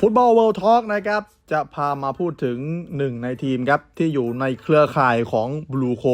ฟุตบอลเวิลด์ทอล์กนะครับ จะพามาพูดถึงหนึ่งในทีมครับ ที่อยู่ในเครือข่ายของบลูโค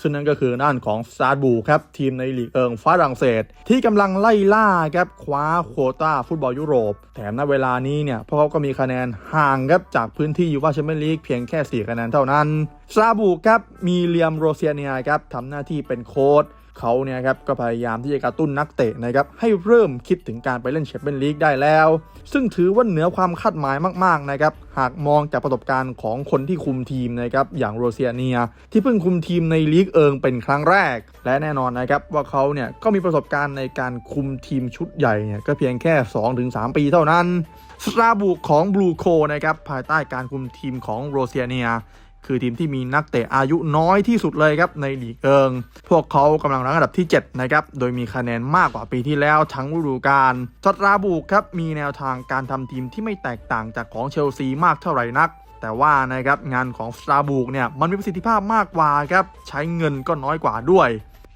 ซึ่งนั่นก็คือด้านของซาร์บูครับ ทีมในลีกเอิงฝรั่งเศส ที่กำลังไล่ล่าครับคว้าโควต้าฟุตบอลยุโรป แถมณเวลานี้เนี่ยพวกเขาก็มีคะแนนห่างครับ จากพื้นที่ยูฟ่าแชมเปี้ยนลีกเพียงแค่ 4 คะแนนเท่านั้นซาบูครับมีเลียมโรเซียเนียครับทำหน้าที่เป็นโค้ช เขาเนี่ยครับก็พยายามที่จะกระตุ้นนักเตะนะครับให้เริ่มคิดถึงการไปเล่นแชมเปี้ยนลีกได้แล้ว ซึ่งถือว่าเหนือความคาดหมายมากๆนะครับหากมองจากประสบการณ์ของคนที่คุมทีมนะครับอย่างโรเซียเนีย ที่เพิ่งคุมทีมในลีกเอิงเป็นครั้งแรก และแน่นอนนะครับว่าเขาเนี่ยก็มีประสบการณ์ในการคุมทีมชุดใหญ่เนี่ยก็เพียงแค่ 2-3 ปีเท่านั้นสตราบุกของบลูโคนะครับภายใต้การคุมทีมของโรเซียเนีย คือทีมที่มีนักเตะอายุน้อยที่สุดเลยครับในลีกเอิง พวกเขากำลังรั้งอันดับที่ 7 นะครับ โดยมีคะแนนมากกว่าปีที่แล้วทั้งฤดูกาลสตราบูกครับมีแนวทางการทำทีมที่ไม่แตกต่างจากของเชลซีมากเท่าไหร่นักแต่ว่านะครับงานของสตราบูกเนี่ยมันมีประสิทธิภาพมากกว่าครับใช้เงินก็น้อยกว่าด้วย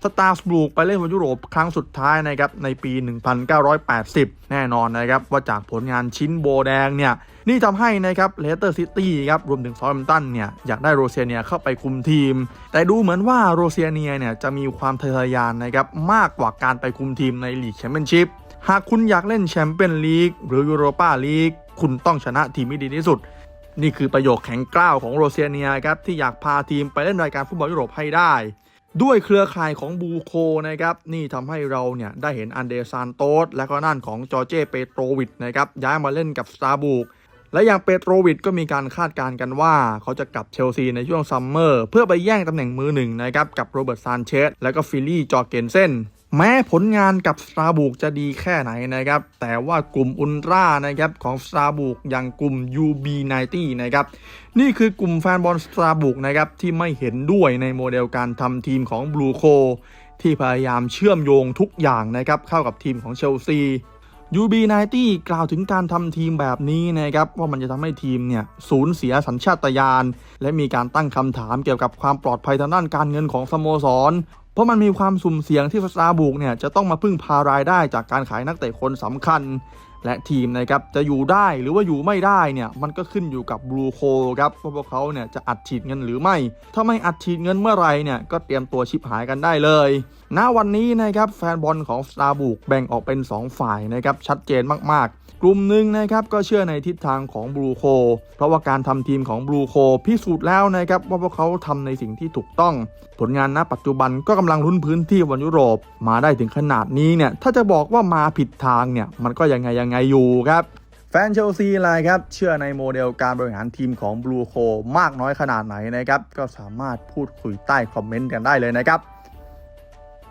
สตาร์สบูกไปเล่นบอลยุโรปครั้งสุดท้ายนะครับในปี 1980 แน่นอนนะครับว่าจากผลงานชิ้นโบแดงเนี่ย นี่ทำให้นะครับเลสเตอร์ซิตี้ครับรวมถึงซอลแฮมตันเนี่ยอยากได้โรเซียเนียเข้าไปคุมทีม แต่ดูเหมือนว่าโรเซียเนียเนี่ยจะมีความทะเยอทะยานนะครับมากกว่าการไปคุมทีมในลีกแชมเปี้ยนชิพหากคุณอยากเล่นแชมเปี้ยนลีกหรือยูโรปาลีกคุณต้องชนะทีมที่ดีที่สุด นี่คือประโยคแข็งกร้าวของโรเซียเนียครับที่อยากพาทีมไปเล่นรายการฟุตบอลยุโรปให้ได้ ด้วยเครือข่ายของบูโคนะครับนี่ทำให้เราเนี่ยได้เห็นอันเดซานโตสและก็นั่นของจอร์เจเปโตรวิดนะครับย้ายมาเล่นกับสตาร์บูก และอย่างเปโตรวิดก็มีการคาดการณ์กันว่า เขาจะกลับเชลซีในช่วงซัมเมอร์เพื่อไปแย่งตำแหน่งมือหนึ่งนะครับกับโรเบิร์ตซานเชสและก็ฟิลลี่จอเกนเซนแม้ผลงานกับสตาบุกจะดีแค่ไหนนะครับ แต่ว่ากลุ่มอุลตร้านะครับของสตาบุกอย่างกลุ่ม UB90 นะครับ นี่คือกลุ่มแฟนบอลสตาบุกนะครับ ที่ไม่เห็นด้วยในโมเดลการทำทีมของบลูโคที่พยายามเชื่อมโยงทุกอย่างนะครับ เข้ากับทีมของเชลซี UB90 กล่าวถึงการทำทีมแบบนี้นะครับว่ามันจะทำให้ทีมเนี่ยสูญเสียสัญชาตญาณและมีการตั้งคำถามเกี่ยวกับความปลอดภัยทางด้านการเงินของสโมสร เพราะมันมีความสุ่มเสี่ยงที่ซาร์บุกเนี่ยจะต้องมาพึ่งพารายได้จากการขายนักเตะคนสำคัญ และทีมนะครับจะอยู่ได้หรือว่าอยู่ไม่ได้เนี่ยมันก็ขึ้นอยู่กับบลูโคครับว่าพวกเขาเนี่ยจะอัดฉีดเงินหรือไม่ ถ้าไม่อัดฉีดเงินเมื่อไหรเนี่ยก็เตรียมตัวชิบหายกันได้เลยณวันนี้นะครับแฟนบอลของสตาร์บุกแบ่งออกเป็น 2 ฝ่ายนะครับชัดเจนมากๆ กลุ่มหนึ่งนะครับก็เชื่อในทิศทางของบลูโคเพราะว่าการทำทีมของบลูโคพิสูจน์แล้วนะครับว่าพวกเขาทำในสิ่งที่ถูกต้อง ผลงานณปัจจุบันก็กำลังลุ้นพื้นที่บนยุโรปมาได้ถึงขนาดนี้เนี่ยถ้าจะบอกว่ามาผิดทางเนี่ยมันก็ยังไงยังไงอยู่ครับ แฟนเชลซีอะไรครับเชื่อในโมเดลการบริหารทีมของบลูโคมากน้อยขนาดไหนนะครับ ก็สามารถพูดคุยใต้คอมเมนต์กันได้เลยนะครับ